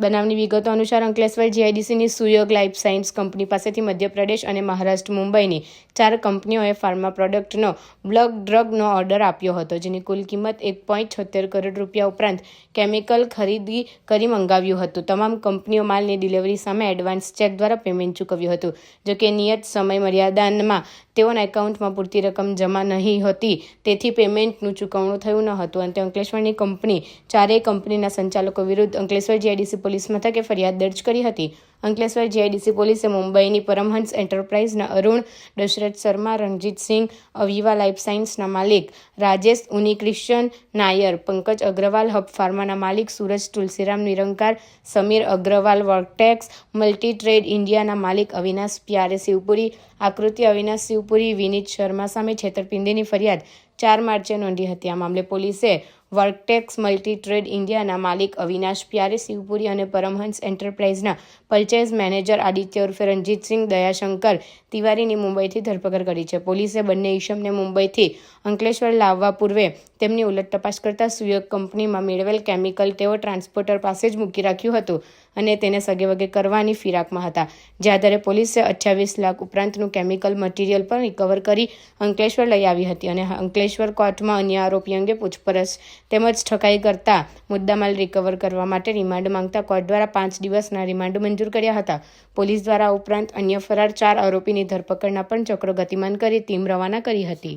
બનાવની વિગતો અનુસાર અંકલેશ્વર જીઆઈડીસીની સુયોગ લાઇફ સાયન્સ કંપની પાસેથી મધ્યપ્રદેશ અને મહારાષ્ટ્ર મુંબઈની ચાર કંપનીઓએ ફાર્મા પ્રોડક્ટનો બ્લડ ડ્રગનો ઓર્ડર આપ્યો હતો, જેની કુલ કિંમત એક પોઈન્ટ છોતેર કરોડ રૂપિયા ઉપરાંત કેમિકલ ખરીદી કરી મંગાવ્યું હતું. તમામ કંપનીઓ માલની ડિલિવરી સામે એડવાન્સ ચેક દ્વારા પેમેન્ટ ચૂકવ્યું હતું. જોકે નિયત સમય મર્યાદામાં તેઓના એકાઉન્ટમાં પૂરતી રકમ જમા નહીં હતી, તેથી પેમેન્ટનું ચૂકવણું થયું ન હતું. અંતે અંકલેશ્વરની કંપની ચારેય કંપનીના સંચાલકો વિરુદ્ધ અંકલેશ્વર જીઆઈડીસી પોલીસ મથકે ફરિયાદ દર્જ કરી હતી. અંકલેશ્વર જીઆઈડીસી પોલીસે મુંબઈની પરમહંસ એન્ટરપ્રાઇઝના અરુણ, દશરથ શર્મા રણજીતસિંહ અવિવા લાઈફ સાયન્સના માલિક, રાજેશ ઉની ક્રિશ્ચન નાયર, પંકજ અગ્રવાલ, હબ ફાર્માના માલિક, Suraj Tulsiram Nirankar, Samir Agarwal Worktex multi trade ઇન્ડિયાના માલિક અવિનાશ પ્યારે શિવપુરી, આકૃતિ અવિનાશ શિવપુરી, વિનીત શર્મા સામે છેતરપિંડીની ફરિયાદ ચાર માર્ચે નોંધી હતી આ મામલે પોલીસે વર્કટેક્સ મલ્ટી ટ્રેડ ઇન્ડિયાના માલિક અવિનાશ પ્યારે, શિવપુરી અને પરમહંસ એન્ટરપ્રાઇઝના પરચેઝ મેનેજર આદિત્ય ઉર્ફે રણજીતસિંહ, દયાશંકર તિવારીની મુંબઈથી ધરપકડ કરી છે. પોલીસે બંને ઈશમને મુંબઈથી અંકલેશ્વર લાવવા પૂર્વે તેમની ઉલટ તપાસ કરતા સુયોગ કંપનીમાં મેળવેલ કેમિકલ તેઓ ટ્રાન્સપોર્ટર પાસે જ મૂકી રાખ્યું હતું અને તેને સગેવગે કરવાની ફિરાકમાં હતા. જે આધારે પોલીસે અઠ્યાવીસ લાખ ઉપરાંતનું કેમિકલ મટીરિયલ પણ રિકવર કરી અંકલેશ્વર લઈ આવી હતી અને અંકલેશ્વર કોર્ટમાં અન્ય આરોપી અંગે પૂછપરછ તેમજ ઠકાઈ કરતા મુદ્દામાલ રિકવર કરવા માટે રિમાન્ડ માંગતા કોર્ટ દ્વારા પાંચ દિવસના રિમાન્ડ મંજૂર કર્યા હતા. પોલીસ દ્વારા ઉપરાંત અન્ય ફરાર ચાર આરોપીની ધરપકડના પણ ચક્રો ગતિમાન કરી ટીમ રવાના કરી હતી.